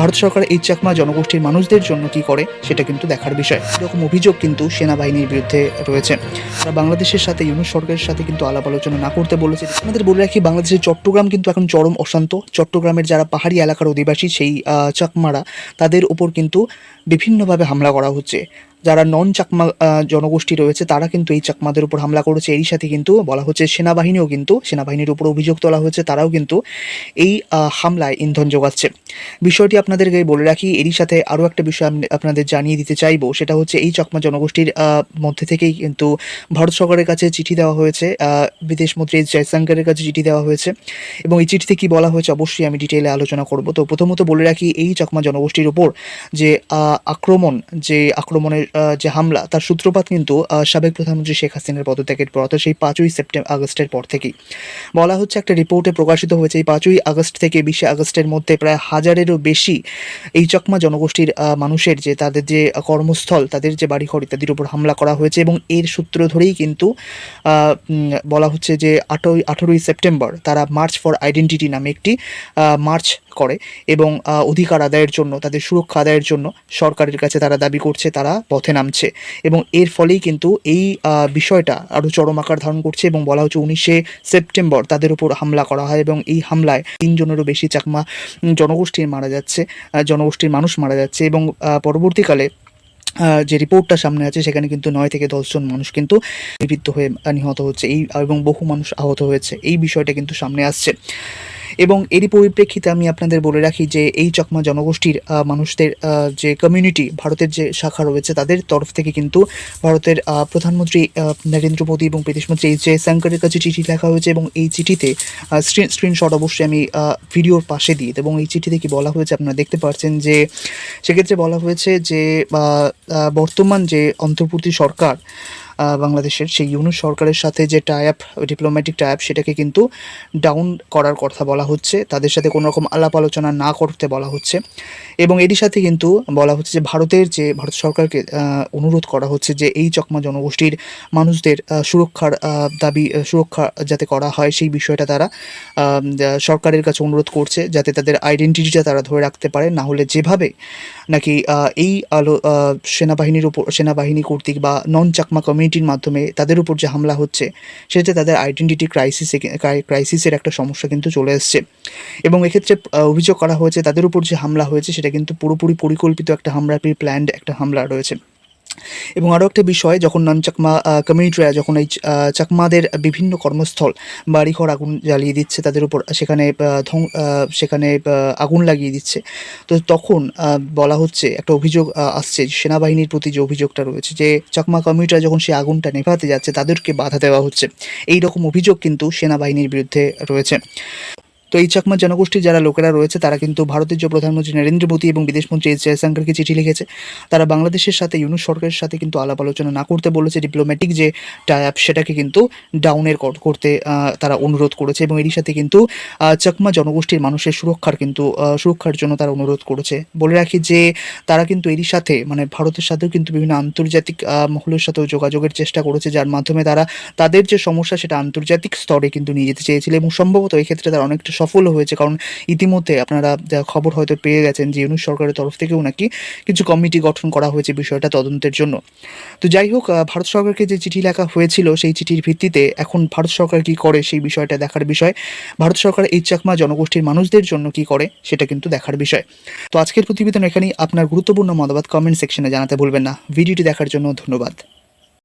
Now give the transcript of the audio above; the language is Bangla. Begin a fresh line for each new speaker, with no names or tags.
ভারত সরকার এই চাকমা জনগোষ্ঠীর মানুষদের জন্য কি করে, সেটা কিন্তু দেখার বিষয়। এরকম অভিযোগ কিন্তু সেনাবাহিনীর বিরুদ্ধে রয়েছে। তারা বাংলাদেশের সাথে, ইউনুস সরকারের সাথে কিন্তু আলাপ আলোচনা না করতে বলেছে। আমাদের বলে রাখি, বাংলাদেশের চট্টগ্রাম কিন্তু এখন চরম অশান্ত। চট্টগ্রামের যারা পাহাড়ি এলাকার অধিবাসী, সেই চাকমারা, তাদের উপর কিন্তু বিভিন্নভাবে হামলা করা হচ্ছে। যারা নন চাকমা জনগোষ্ঠী রয়েছে, তারা কিন্তু এই চাকমাদের উপর হামলা করেছে। এরই সাথে কিন্তু বলা হচ্ছে সেনাবাহিনীও কিন্তু, সেনাবাহিনীর উপর অভিযোগ তোলা হয়েছে, তারাও কিন্তু এই হামলায় ইন্ধন যোগাচ্ছে। বিষয়টি আপনাদেরকে বলে রাখি, এরই সাথে আরও একটা বিষয় আপনাদের জানিয়ে দিতে চাইব, সেটা হচ্ছে এই চকমা জনগোষ্ঠীর মধ্যে থেকেই কিন্তু ভারত সরকারের কাছে চিঠি দেওয়া হয়েছে বিদেশমন্ত্রী এস জয়শঙ্করের কাছে চিঠি দেওয়া হয়েছে, এবং এই চিঠিতে কি বলা হয়েছে অবশ্যই আমি ডিটেলে আলোচনা করব। তো প্রথমত বলে রাখি, এই চকমা জনগোষ্ঠীর উপর যে আক্রমণ, যে আক্রমণের যে হামলা, তার সূত্রপাত কিন্তু সাবেক প্রধানমন্ত্রী শেখ হাসিনার পদত্যাগের পর, অর্থাৎ সেই পাঁচই সেপ্টেম্বর আগস্টের পর থেকেই। বলা হচ্ছে একটা রিপোর্টে প্রকাশিত হয়েছে, এই পাঁচই আগস্ট থেকে বিশে আগস্টের মধ্যে প্রায় হাজারেরও বেশি এই চকমা জনগোষ্ঠীর মানুষের যে তাদের যে কর্মস্থল, তাদের যে বাড়িঘর ইত্যাদির উপর হামলা করা হয়েছে এবং এর সূত্র ধরেই কিন্তু বলা হচ্ছে যে আটই আঠেরোই সেপ্টেম্বর তারা মার্চ ফর আইডেন্টিটি নামে একটি মার্চ করে এবং অধিকার আদায়ের জন্য, তাদের সুরক্ষা আদায়ের জন্য সরকারের কাছে তারা দাবি করছে, তারা পথে নামছে। এবং এর ফলেই কিন্তু এই বিষয়টা আরও চরম আকার ধারণ করছে এবং বলা হচ্ছে উনিশে সেপ্টেম্বর তাদের উপর হামলা করা হয় এবং এই হামলায় তিনজনেরও বেশি চাকমা জনগোষ্ঠীর মারা যাচ্ছে জনগোষ্ঠীর মানুষ মারা যাচ্ছে এবং পরবর্তীকালে যে রিপোর্টটা সামনে আছে সেখানে কিন্তু নয় থেকে দশজন মানুষ কিন্তু নিবৃত্ত হয়ে নিহত হচ্ছে। এই, এবং বহু মানুষ আহত হয়েছে। এই বিষয়টা কিন্তু সামনে আসছে। এবং এরই পরিপ্রেক্ষিতে আমি আপনাদের বলে রাখি যে এই চকমা জনগোষ্ঠীর মানুষদের যে কমিউনিটি ভারতের যে শাখা রয়েছে তাদের তরফ থেকে কিন্তু ভারতের প্রধানমন্ত্রী নরেন্দ্র মোদী এবং বিদেশমন্ত্রী এইচ জয়শঙ্করের কাছে চিঠি লেখা হয়েছে এবং এই চিঠিতে স্ক্রিন স্ক্রিনশট অবশ্যই আমি ভিডিওর পাশে দিই এবং এই চিঠিতে কি বলা হয়েছে আপনারা দেখতে পাচ্ছেন যে, সেক্ষেত্রে বলা হয়েছে যে বর্তমান যে অন্তর্বর্তী সরকার বাংলাদেশের সেই ইউনুস সরকারের সাথে যে টাইপ ডিপ্লোম্যাটিক টাইপ সেটাকে কিন্তু ডাউন করার কথা বলা হচ্ছে। তাদের সাথে কোনো রকম আলাপ আলোচনা না করতে বলা হচ্ছে। এবং এরই সাথে কিন্তু বলা হচ্ছে যে ভারতের যে, ভারত সরকারকে অনুরোধ করা হচ্ছে যে এই চকমা জনগোষ্ঠীর মানুষদের সুরক্ষার দাবি সুরক্ষা যাতে করা হয়, সেই বিষয়টা তারা সরকারের কাছে অনুরোধ করছে যাতে তাদের আইডেন্টিটিটা তারা ধরে রাখতে পারে। না হলে যেভাবে নাকি এই আলো সেনাবাহিনীর উপর, সেনাবাহিনী কর্তৃক বা নন চাকমা কমিউনিটির মাধ্যমে তাদের উপর যে হামলা হচ্ছে, সেটাতে তাদের আইডেন্টিটি ক্রাইসিসে ক্রাইসিসের একটা সমস্যা কিন্তু চলে এসছে। এবং এক্ষেত্রে অভিযোগ করা হয়েছে, তাদের উপর যে হামলা হয়েছে, সেটা কিন্তু পুরোপুরি পরিকল্পিত একটা হামলা প্রি প্ল্যান্ড একটা হামলা রয়েছে। এবং আরও একটা বিষয়, যখন নন চাকমা কমিউনিটিরা যখন এই চাকমাদের বিভিন্ন কর্মস্থল, বাড়িঘর আগুন জ্বালিয়ে দিচ্ছে তাদের উপর, সেখানে সেখানে আগুন লাগিয়ে দিচ্ছে, তো তখন বলা হচ্ছে, একটা অভিযোগ আসছে, সেনাবাহিনীর প্রতি যে অভিযোগটা রয়েছে, যে চাকমা কমিউনিটিরা যখন সেই আগুনটা নেভাতে যাচ্ছে, তাদেরকে বাধা দেওয়া হচ্ছে। এই রকম অভিযোগ কিন্তু সেনাবাহিনীর বিরুদ্ধে রয়েছে। তো এই চাকমা জনগোষ্ঠীর যারা লোকেরা রয়েছে, তারা কিন্তু ভারতের যে প্রধানমন্ত্রী নরেন্দ্র মোদী এবং বিদেশমন্ত্রী এস জয়শঙ্করকে চিঠি লিখেছে। তারা বাংলাদেশের সাথে, ইউনুস সরকারের সাথে কিন্তু আলাপ আলোচনা না করতে বলেছে। ডিপ্লোম্যাটিক যে টাইপ সেটাকে কিন্তু ডাউনের করতে তারা অনুরোধ করেছে এবং এরই সাথে কিন্তু চাকমা জনগোষ্ঠীর মানুষের সুরক্ষার কিন্তু সুরক্ষার জন্য তারা অনুরোধ করেছে। বলে রাখি যে, তারা কিন্তু এরই সাথে মানে ভারতের সাথেও কিন্তু বিভিন্ন আন্তর্জাতিক মহলের সাথেও যোগাযোগের চেষ্টা করেছে, যার মাধ্যমে তারা তাদের যে সমস্যা, সেটা আন্তর্জাতিক স্তরে কিন্তু নিয়ে যেতে চেয়েছিল এবং সম্ভবত এই ক্ষেত্রে তারা অনেকটা সফল হয়েছে। কারণ ইতিমধ্যে আপনারা যা খবর হয়তো পেয়ে গেছেন যে ইউনুস সরকারের তরফ থেকেও নাকি কিছু কমিটি গঠন করা হয়েছে বিষয়টা তদন্তের জন্য। তো যাই হোক ভারত সরকারকে যে চিঠি লেখা হয়েছিল সেই চিঠির ভিত্তিতে এখন ভারত সরকার কি করে সেই বিষয়টা দেখার বিষয়, ভারত সরকার এই চাকমা জনগোষ্ঠীর মানুষদের জন্য কি করে সেটা কিন্তু দেখার বিষয়। তো আজকের প্রতিবেদন এখানেই। আপনার গুরুত্বপূর্ণ মতামত কমেন্ট সেকশনে জানাতে ভুলবেন না। ভিডিওটি দেখার জন্য ধন্যবাদ।